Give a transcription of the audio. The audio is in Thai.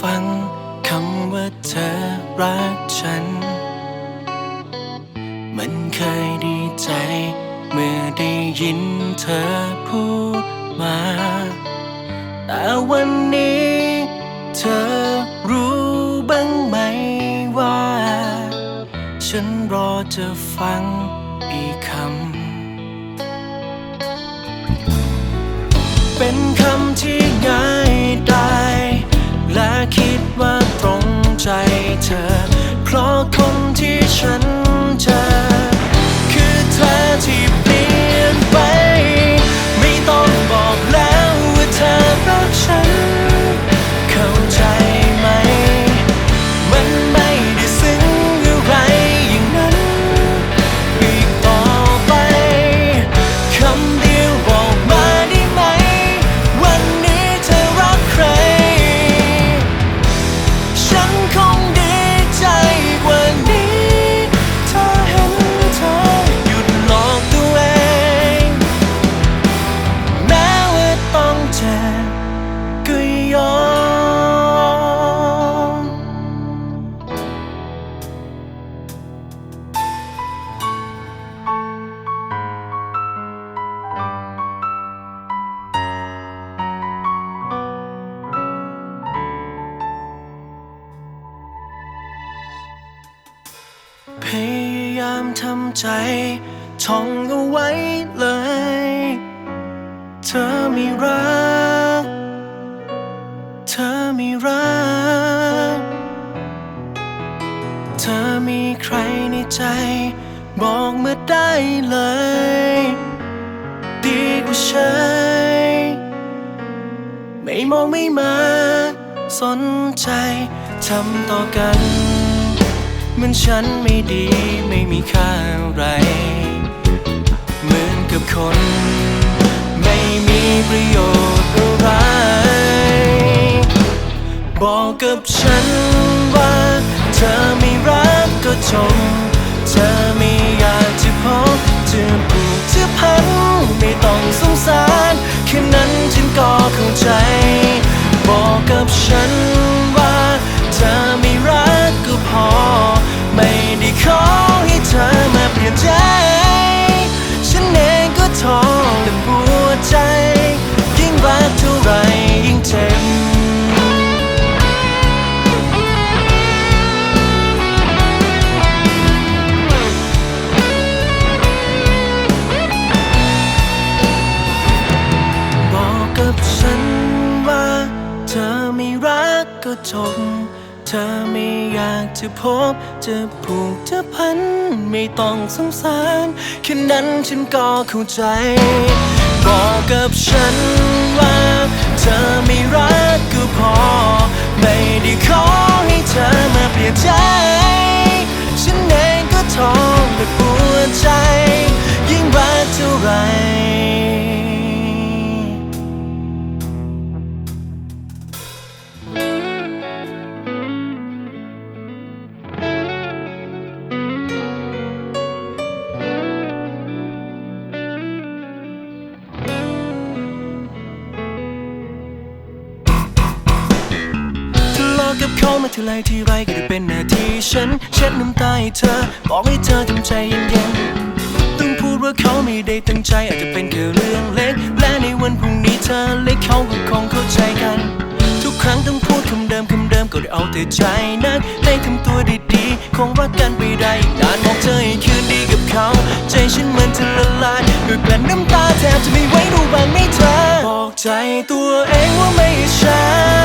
ฟังคำว่าเธอรักฉัน มันเคยดีใจ เมื่อได้ยินเธอพูดมา แต่วันนี้ เธอรู้บ้างไหมว่า ฉันรอจะฟังอีกคำ เป็นคำที่ เธอ เพราะคนที่ฉัน ทำใจท่องเอาไว้เลย เธอไม่รัก เธอไม่รัก เธอมีใครในใจ บอกมาได้เลย ดีกว่าฉันไม่มองไม่มา สนใจทำต่อกัน เหมือนฉันไม่ดีไม่มีค่าอะไร เหมือนกับคน ไม่มีประโยชน์อะไร บอกกับฉันว่าเธอไม่รักก็จงเธอไม่อยากจะพบจะผูกจะพัน เธอไม่อยากจะพบ จะผูกจะพัน ไม่ต้องสงสารแค่นั้นฉันก็เข้าใจ บอกกับฉันว่าเธอไม่รัก เขามาทีไรทีไรก็ได้เป็นหน้าที่ฉัน เช็ดน้ำตาให้เธอ บอกให้เธอทำใจเย็นๆต้องพูดว่าเขาไม่ได้ตั้งใจอาจจะเป็นแค่เรื่องเล็ก และในวันพรุ่งนี้เธอและเขาก็คงเข้าใจกัน ทุกครั้งต้องพูดคำเดิมคำเดิมก็ได้เอาแต่ใจนักได้ทำตัวดีๆคงรักกันไปได้อีกนานบอกเธอให้คืนดีกับเขา ใจฉันเหมือนจะละลายด้วยแกล้นน้ำตาแทบจะไม่ไหวรู้บ้างไหมเธอบอกใจตัวเองว่าไม่ใช่